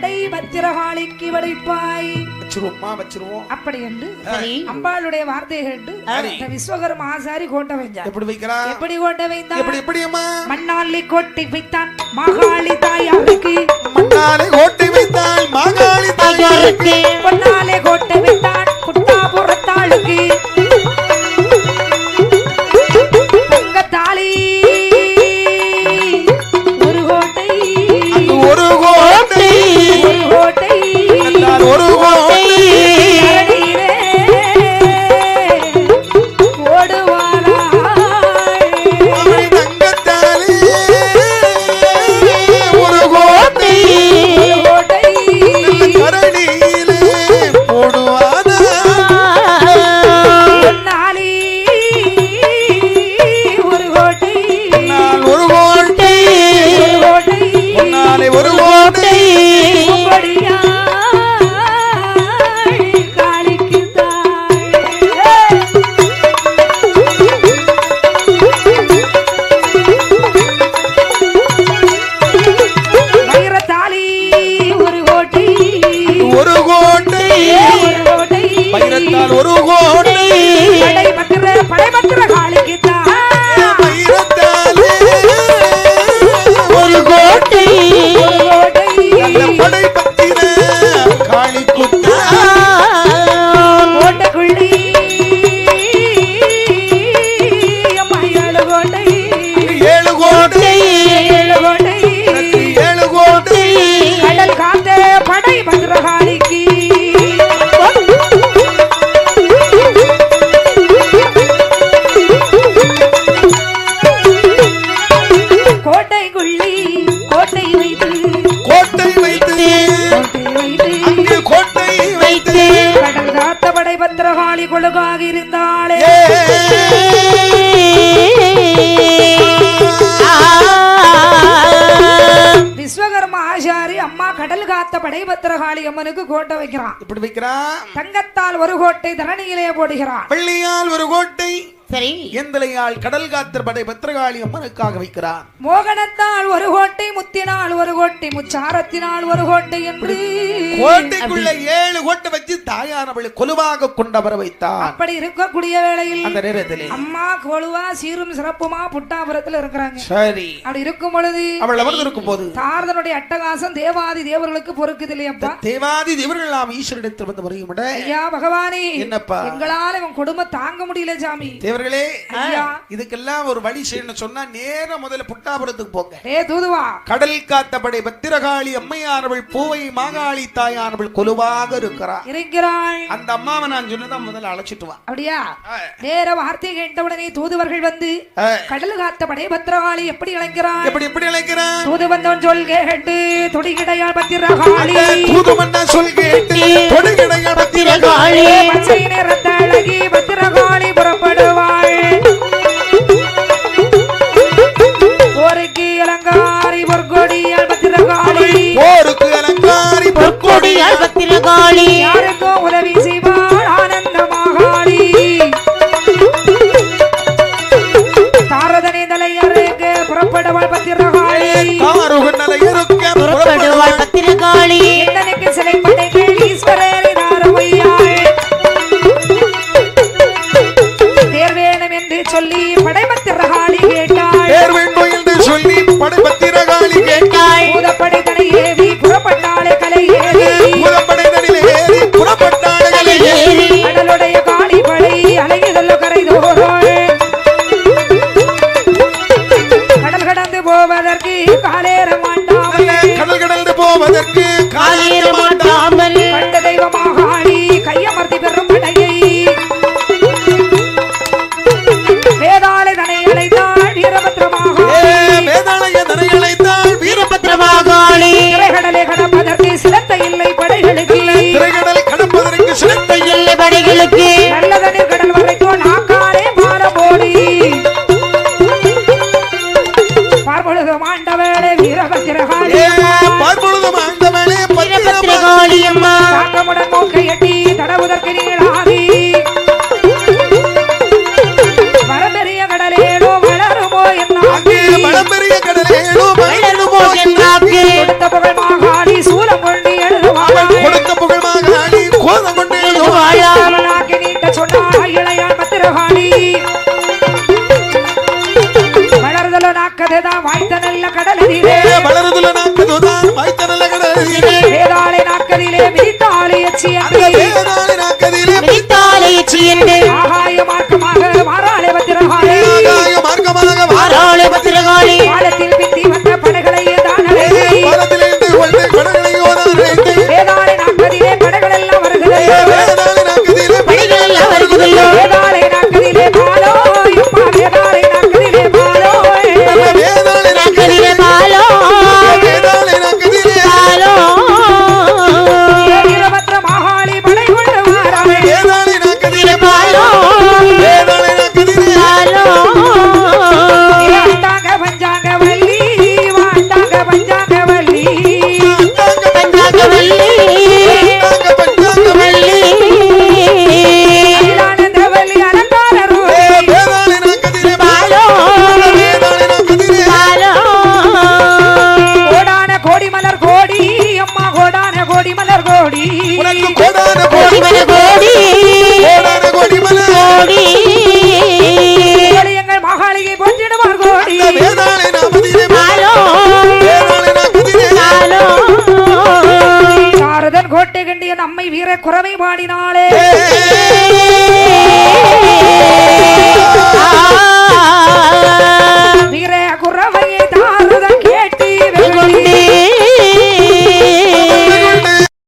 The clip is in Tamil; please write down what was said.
படை பத்திரகாளிக்கு வடிப்பாய். வச்சிருவோம்மா வச்சிருவோம். அப்படி என்று அம்பாளுடைய வார்த்தை கேட்டு விஸ்வகர்ம ஆசாரி கோட்டை வைஞ்சார் எப்படி வைக்கிறா? எப்படி கோட்டை வைத்தான் எப்படி எப்படி அம்மா மண்ணாலி கொட்டி வைத்தான் மகாளி தாயாருக்கு. மண்ணாலே கோட்டை வைத்தால் மாகாளி தாயாருக்கு. பொன்னாலே கோட்டை பத்திரகாளி கொழுகாக இருந்தாளே விஸ்வகர்ம ஆசாரி அம்மா கடல் காத்த படை பத்திரகாளி அம்மனுக்கு கோட்டை வைக்கிறான் இப்படி வைக்கிறான் தங்கத்தால் ஒரு கோட்டை தரணியிலே போடுகிறான் வெள்ளியால் ஒரு கோட்டை சரி. எந்தலையால் கடல் காத்தர் படை பத்திரகாளி அம்மனுக்காக வைக்கிறான். மோகனத்தால் ஒரு கோட்டை முத்தினால் ஒரு கோட்டை முச்சாரத்தினால் ஒரு கோட்டை என்று. கோட்டைக்குள்ள ஏழு கோட்டை வச்சு தாயானவளை கொலுவாக கொண்டவர வைத்தான். அப்படி இருக்கக்கூடிய வேளையில் அந்த நேரத்திலே. அம்மா கொழுவா சீரும் சிறப்புமா புட்டாபுரத்துல இருக்கிறாங்க. சரி. அப்படி இருக்கும் பொழுது அவள் அமர்ந்திருக்கும் போது. தாரதனுடைய அட்டகாசம் தேவாதி தேவர்களுக்கு பொறுக்குது இல்லையப்பா தேவாதி தேவர்கள் நாம் ஈஸ்வரிடத்தில் வந்து முறையும் விட ஐயா பகவானே என்னப்பா? எங்களால இவன் கொடுமை தாங்க முடியல சாமி. தேவர்களே ஐயா இதுக்கெல்லாம் ஒரு வழி செய்யணும் சொன்னா நேரா முதல்ல புட்டாபுரத்துக்கு போங்க. ஏ தூதுவா. கடல் காத்தபடை பத்திரகாளி அம்மையானவள் பூவை மாகாளி தாயானவள் கொலுவாக இருக்கிறார் இருக்கிறாள். அந்த அம்மாவை நான் சொன்னதான் முதல்ல அழைச்சிட்டு வா. அப்படியா. நேர வார்த்தை கேட்டவுடனே தூதுவர்கள் வந்து. கடல் காத்த படை பத்திரகாளி எப்படி இழைக்கிறாள் எப்படி எப்படி அழைக்கிறான் தூது வந்தவன் சொல் கேட்டு துடிகிடையாள் பத்திரகாளி. தூதுமன்னா சொல் கேட்டு தொடுகிடையாள் பத்திரகாளி. பச்சை நிறத்த அழகி பத்திரகாளி புறப்படுவாள் மாட்டாமல் கண்ட தெய்வமாக ஆடி கையமர்த்தி பெறும் படையை வேதாளை தனை அழைத்தாள் வீரபத்திரமாக வேதாளைய தனை அழைத்தால் வீரபத்திரமாகாளி திரைகடலை கடப்பதற்கு சிலத்த இல்லை படைகளுக்கு. திரைகடலை கடப்பதற்கு சிறந்த எல்லை படைகளுக்கு. பெரிய கடலே கொடுக்க புகழ் மாகாணி கோதம் கொண்டு சொன்ன இளையான் பத்திரகாணி வளர்தல நாக்கதேதான் வாய்த்தனல்ல கடல் வளர்தல நாக்கதோதான் வாய்த்தனல்ல பாடினாலே